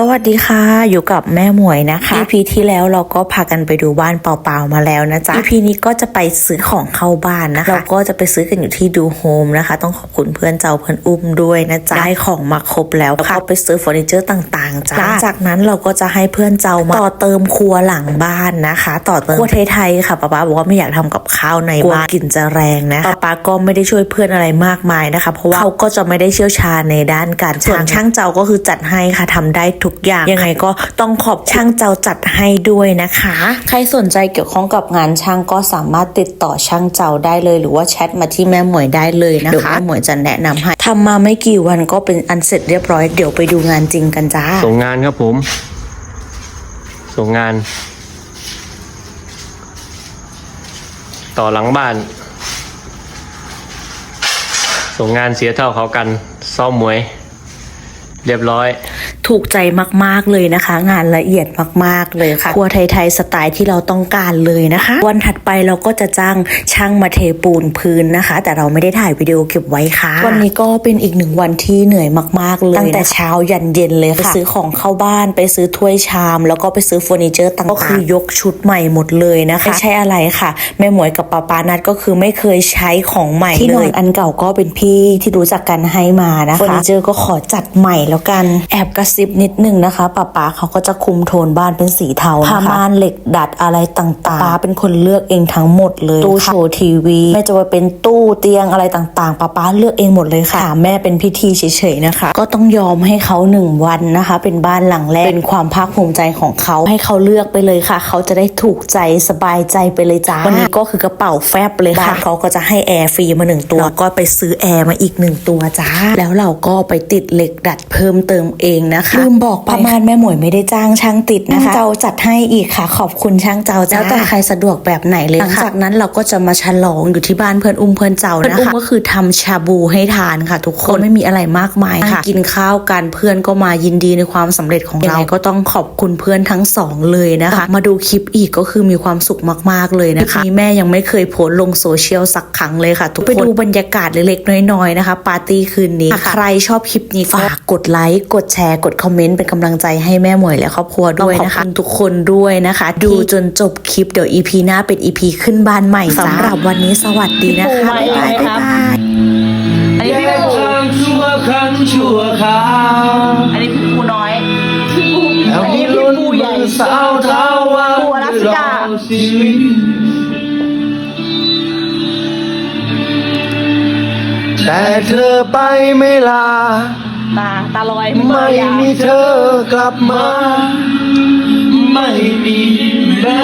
สวัสดีค่ะ อยู่กับแม่หมวยนะคะ EP ที่แล้วเราก็พากันไปดูบ้านเปล่าๆมาแล้วนะจ๊ะ EP นี้ก็จะไปซื้อของเข้าบ้านนะคะเราก็จะไปซื้อกันอยู่ที่ดูโฮมนะคะ ต้องขอบคุณเพื่อนเจ้าเพื่อนอุ้มด้วยนะจ๊ะได้ของมาครบแล้วค่ะก็ไปซื้อเฟอร์นิเจอร์ต่างๆจ้ะหลังจากนั้นเราก็จะให้เพื่อนเจ้ามาต่อเติมครัวหลังบ้านนะคะ ต่อเติมครัวไทยๆค่ะป๊าป๊าบอกว่าไม่อยากทำกับข้าวในบ้านกลิ่นจะแรงนะป๊าป๊าก็ไม่ได้ช่วยเพื่อนอะไรมากมายนะคะ เพราะว่าเขาก็จะไม่ได้เชี่ยวชาญในด้านการช่างช่างเจ้าก็คือจัดให้ค่ะทำได้ทุกอย่าง ยังไงก็ต้องขอบช่างเจ้าจัดให้ด้วยนะคะ ใครสนใจเกี่ยวข้องกับงานช่างก็สามารถติดต่อช่างเจ้าได้เลย หรือว่าแชทมาที่แม่หมวยได้เลยนะคะเดี๋ยวแม่หมวยจะแนะนำให้ทำมาไม่กี่วันก็เป็นอันเสร็จเรียบร้อยเดี๋ยวไปดูงานจริงกันจ้าส่งงานครับผม ส่งงาน ต่อหลังบ้าน ส่งงานเสียเท่าเขากันซ่อมมวย เรียบร้อย ถูกใจมากๆเลยนะคะ งานละเอียดมากๆเลยค่ะครัวไทยๆสไตล์ที่เราต้องการเลยนะคะ วันถัดไปเราก็จะจ้างช่างมาเทปูนพื้นนะคะ แต่เราไม่ได้ถ่ายวิดีโอเก็บไว้ค่ะ วันนี้ก็เป็นอีกหนึ่งวันที่เหนื่อยมาก ๆ เลยตั้งแต่เช้ายันเย็นเลยค่ะไปซื้อของเข้าบ้านไปซื้อถ้วยชาม แล้วก็ไปซื้อเฟอร์นิเจอร์ต่างๆก็คือยกชุดใหม่หมดเลยนะคะไม่ใช่อะไรค่ะแม่หมวยกับป้าปานัดก็คือไม่เคยใช้ของใหม่ที่นอนอันเก่าก็เป็นพี่ที่รู้จักกันให้มานะคะเฟอร์นิเจอร์ก็ขอจัดใหม่แล้วกันแอบกระซิบนิดนึงนะคะป้าป๊าเขาก็จะคุมโทนบ้านเป็นสีเทานะคะผ้าม่านเหล็กดัดอะไรต่างๆป้าเป็นคนเลือกเองทั้งหมดเลยตู้โชว์ทีวีไม่จะว่าเป็นตู้เตียงอะไรต่างๆป้าป๊าเลือกเองหมดเลยค่ะ แม่เป็นพิธีเฉยๆนะคะ ก็ต้องยอมให้เขาหนึ่งวันนะคะ เป็นบ้านหลังแรกเป็นความภาคภูมิใจของเขาให้เขาเลือกไปเลยค่ะ เขาจะได้ถูกใจสบายใจไปเลยจ้าวันนี้ก็คือกระเป๋าแฟบเลยค่ะเขาก็จะให้แอร์ฟรีมาหนึ่งตัวก็ไปซื้อแอร์มาอีกหนึ่งตัวจ้าแล้วเราก็ไปติดเหล็กดัดเพิ่มเติมเองนะคะลืมบอกประมาณแม่หมวยไม่ได้จ้างช่างติดนะคะเจ้าจัดให้อีกค่ะ ขอบคุณช่างเจ้าจ้าแล้วแต่ใครสะดวกแบบไหนเลยหลังจากนั้นเราก็จะมาฉลองอยู่ที่บ้านเพื่อนอุ้มเพื่อนเจ้านะคะเพื่อนอุ้มก็คือทำชาบูให้ทานค่ะ ทุกคนไม่มีอะไรมากมายค่ะ กินข้าวกันเพื่อนก็มายินดีในความสำเร็จของเราก็ต้องขอบคุณเพื่อนทั้งสองเลยนะคะ มาดูคลิปอีกก็คือมีความสุขมาก ๆเลยนะคะนี่แม่ยังไม่เคยโพสต์ลงโซเชียลสักครั้งเลยค่ะ ทุกคนไปดูบรรยากาศเล็กๆน้อยๆนะคะ ปาร์ตี้คืนนี้ใครชอบคลิปนี้ก็ฝากกดไลค์กดแชร์กดคอมเมนต์เป็นกำลังใจให้แม่หมวยและครอบครัวด้วยนะคะขอบคุณทุกคนด้วยนะคะ ดูจนจบคลิปเดี๋ยว EP หน้าเป็น EP ขึ้นบ้านใหม่สำหรับวันนี้สวัสดีนะคะพี่ปูมาบ๊ายบายเองไหมครับบ๊ายบายอันนี้พี่แยกปูทางชั่วครั้งชั่วคราวอันนี้พี่ปูน้อยแล้วอันนี้มีพี่ลุ้นปูใหญ่สาวเท้าว่าปูอลาสก้าเราชีวิตแต่เธอไปไม่ลา ตาตาลอยไม่ยามีเธอกลับมา ไม่มีแม้